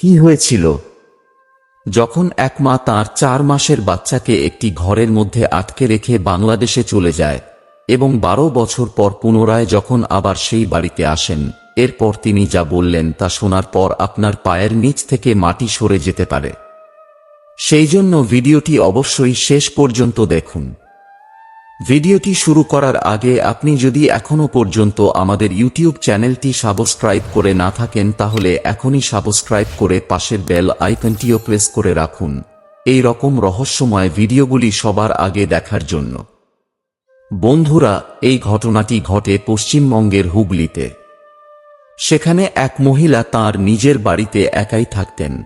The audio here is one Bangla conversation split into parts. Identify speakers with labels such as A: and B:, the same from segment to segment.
A: কি হয়েছিল? যখন এক মা তাঁর চার মাসের বাচ্চাকে একটি ঘরের মধ্যে আটকে রেখে বাংলাদেশে চলে যায় এবং বারো বছর পর পুনরায় যখন আবার সেই বাড়িতে আসেন, এরপর তিনি যা বললেন তা শোনার পর আপনার পায়ের নিচ থেকে মাটি সরে যেতে পারে। সেই জন্য ভিডিওটি অবশ্যই শেষ পর্যন্ত দেখুন। ভিডিওটি শুরু করার আগে আপনি যদি এখনও পর্যন্ত আমাদের ইউটিউব চ্যানেলটি সাবস্ক্রাইব করে না থাকেন তাহলে এখনই সাবস্ক্রাইব করে পাশের বেল আইকনটিও প্রেস করে রাখুন। এই রকম রহস্যময় ভিডিওগুলি সবার আগে দেখার জন্য। বন্ধুরা, এই ঘটনাটি ঘটে পশ্চিমবঙ্গের হুগলিতে। সেখানে এক মহিলা তার নিজের বাড়িতে একাই থাকতেন।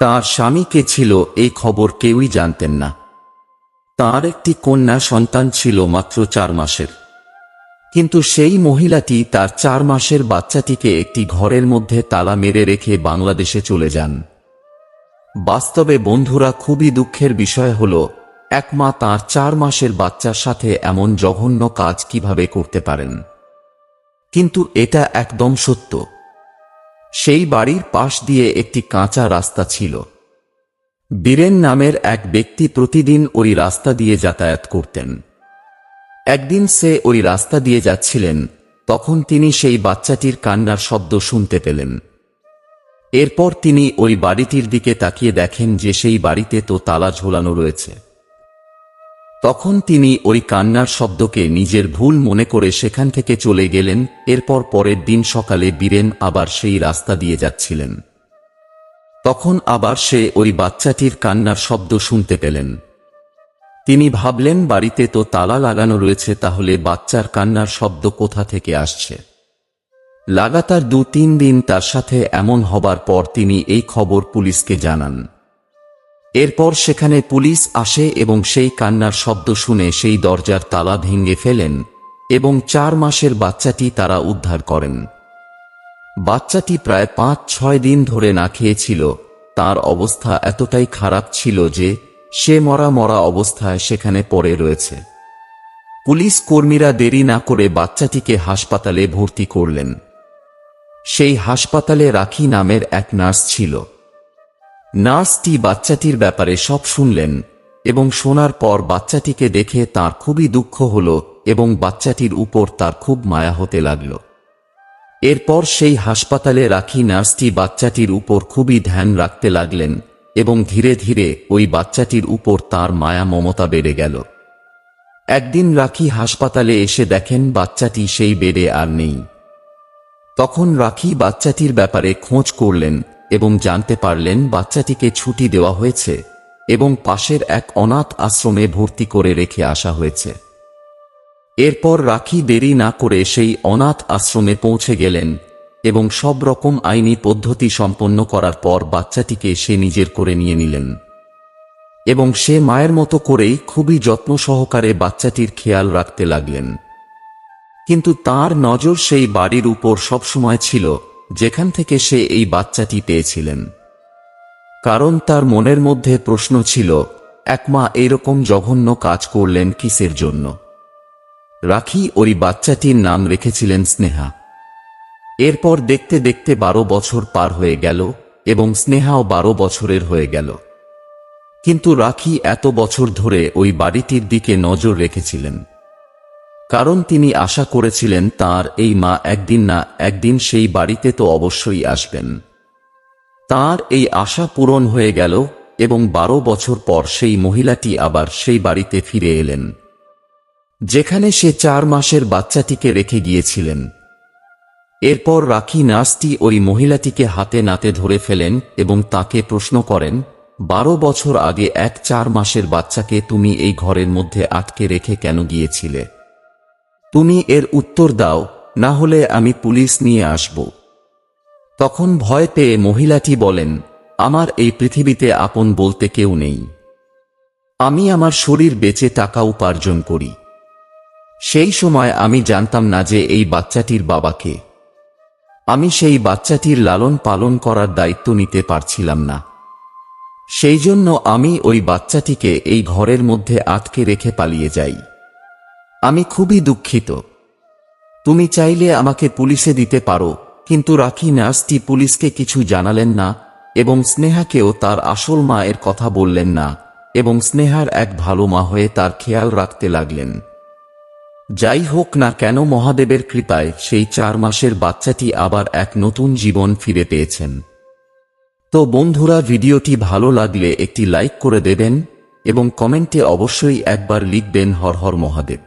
A: তার স্বামীকে ছিল, এই খবর কেউই জানতেন না। তার একটি কন্যা সন্তান ছিল মাত্র চার মাসের। কিন্তু সেই মহিলাটি তার চার মাসের বাচ্চাটিকে একটি ঘরের মধ্যে তালা মেরে রেখে বাংলাদেশে চলে যান। বাস্তবে বন্ধুরা খুবই দুঃখের বিষয় হল, এক মা তাঁর চার মাসের বাচ্চার সাথে এমন জঘন্য কাজ কীভাবে করতে পারেন। কিন্তু এটা একদম সত্য। সেই বাড়ির পাশ দিয়ে একটি কাঁচা রাস্তা ছিল। বীরেন নামের এক ব্যক্তি প্রতিদিন ওই রাস্তা দিয়ে যাতায়াত করতেন। একদিন সে ওই রাস্তা দিয়ে যাচ্ছিলেন, তখন তিনি সেই বাচ্চাটির কান্নার শব্দ শুনতে পেলেন। এরপর তিনি ওই বাড়িটির দিকে তাকিয়ে দেখেন যে সেই বাড়িতে তো তালা ঝোলানো রয়েছে। তখন তিনি ওই কান্নার শব্দকে নিজের ভুল মনে করে সেখান থেকে চলে গেলেন, এরপর পরের দিন সকালে বীরেন আবার সেই রাস্তা দিয়ে যাচ্ছিলেন। তখন আবার সে ওই বাচ্চাটির কান্নার শব্দ শুনতে পেলেন। তিনি ভাবলেন, বাড়িতে তো তালা লাগানো রয়েছে, তাহলে বাচ্চার কান্নার শব্দ কোথা থেকে আসছে? লাগাতার দু তিন দিন তার সাথে এমন হবার পর তিনি এই খবর পুলিশকে জানান। এরপর সেখানে পুলিশ আসে এবং সেই কান্নার শব্দ শুনে সেই দরজার তালা ভেঙে ফেলেন এবং চার মাসের বাচ্চাটি তারা উদ্ধার করেন। বাচ্চাটি প্রায় পাঁচ, ছয় দিন ধরে না খেয়েছিল। তার অবস্থা এতটাই খারাপ ছিল যে সে মরা মরা অবস্থায় সেখানে পড়ে রয়েছে। পুলিশ কর্মীরা দেরি না করে বাচ্চাটিকে হাসপাতালে ভর্তি করলেন। সেই হাসপাতালে রাখি নামের এক নার্স ছিল। নার্সটি বাচ্চাটির ব্যাপারে সব শুনলেন এবং শোনার পর বাচ্চাটিকে দেখে তার খুবই দুঃখ হল এবং বাচ্চাটির উপর তার খুব মায়া হতে লাগল। এরপর সেই হাসপাতালে রাখি নার্সটি বাচ্চাটির উপর খুবই ধ্যান রাখতে লাগলেন এবং ধীরে ধীরে ওই বাচ্চাটির উপর তার মায়া মমতা বেড়ে গেল। একদিন রাখি হাসপাতালে এসে দেখেন বাচ্চাটি সেই বেডে আর নেই। তখন রাখি বাচ্চাটির ব্যাপারে খোঁজ করলেন এবং জানতে পারলেন বাচ্চাটিকে ছুটি দেওয়া হয়েছে এবং পাশের এক অনাথ আশ্রমে ভর্তি করে রেখে আসা হয়েছে। এরপর রাখি দেরি না করে সেই অনাথ আশ্রমে পৌঁছে গেলেন এবং সব রকম আইনি পদ্ধতি সম্পন্ন করার পর বাচ্চাটিকে সে নিজের করে নিয়ে নিলেন। এবং সে মায়ের মতো করেই খুবই যত্ন সহকারে বাচ্চাটির খেয়াল রাখতে লাগলেন। কিন্তু তার নজর সেই বাড়ির উপর সবসময় ছিল, যেখান থেকে সে এই বাচ্চাটি পেয়েছিলেন। কারণ তার মনের মধ্যে প্রশ্ন ছিল, এক মা এরকম জঘন্য কাজ করলেন কিসের জন্য? রাখি ওই বাচ্চাটির নাম রেখেছিলেন স্নেহা। এরপর দেখতে দেখতে বারো বছর পার হয়ে গেল এবং স্নেহাও বারো বছরের হয়ে গেল। কিন্তু রাখি এত বছর ধরে ওই বাড়িটির দিকে নজর রেখেছিলেন। কারণ তিনি আশা করেছিলেন তার এই মা একদিন না একদিন সেই বাড়িতে তো অবশ্যই আসবেন। তার এই আশা পূরণ হয়ে গেল এবং বারো বছর পর সেই মহিলাটি আবার সেই বাড়িতে ফিরে এলেন। যেখানে সে চার মাসের বাচ্চাটিকে রেখে গিয়েছিলেন। এরপর রাখি নার্সটি ওই মহিলাটিকে হাতে নাতে ধরে ফেলেন এবং তাকে প্রশ্ন করেন, বারো বছর আগে এক চার মাসের বাচ্চাকে তুমি এই ঘরের মধ্যে আটকে রেখে কেন গিয়েছিলে? তুমি এর উত্তর দাও, না হলে আমি পুলিশ নিয়ে আসব। তখন ভয় পেয়ে মহিলাটি বলেন, আমার এই পৃথিবীতে আপন বলতে কেউ নেই। আমি আমার শরীর বেচে টাকা উপার্জন করি। সেই সময় আমি জানতাম না যে এই বাচ্চাটির বাবাকে আমি সেই বাচ্চাটির লালন পালন করার দায়িত্ব নিতে পারছিলাম না। সেই জন্য আমি ওই বাচ্চাটিকে এই ঘরের মধ্যে আটকে রেখে পালিয়ে যাই। আমি খুবই দুঃখিত। তুমি চাইলে আমাকে পুলিশে দিতে পারো, কিন্তু রাখি নার্সটি পুলিশকে কিছু জানালেন না এবং স্নেহাকেও তার আসল মায়ের কথা বললেন না এবং স্নেহার এক ভালো মা হয়ে তার খেয়াল রাখতে লাগলেন। যাই হোক না কেন মহাদেবের কৃপায় সেই চার মাসের বাচ্চাটি আবার এক নতুন জীবন ফিরে পেয়েছেন। তো বন্ধুরা, ভিডিওটি ভালো লাগলে একটি লাইক করে দেবেন এবং কমেন্টে অবশ্যই একবার লিখবেন হর হর মহাদেব।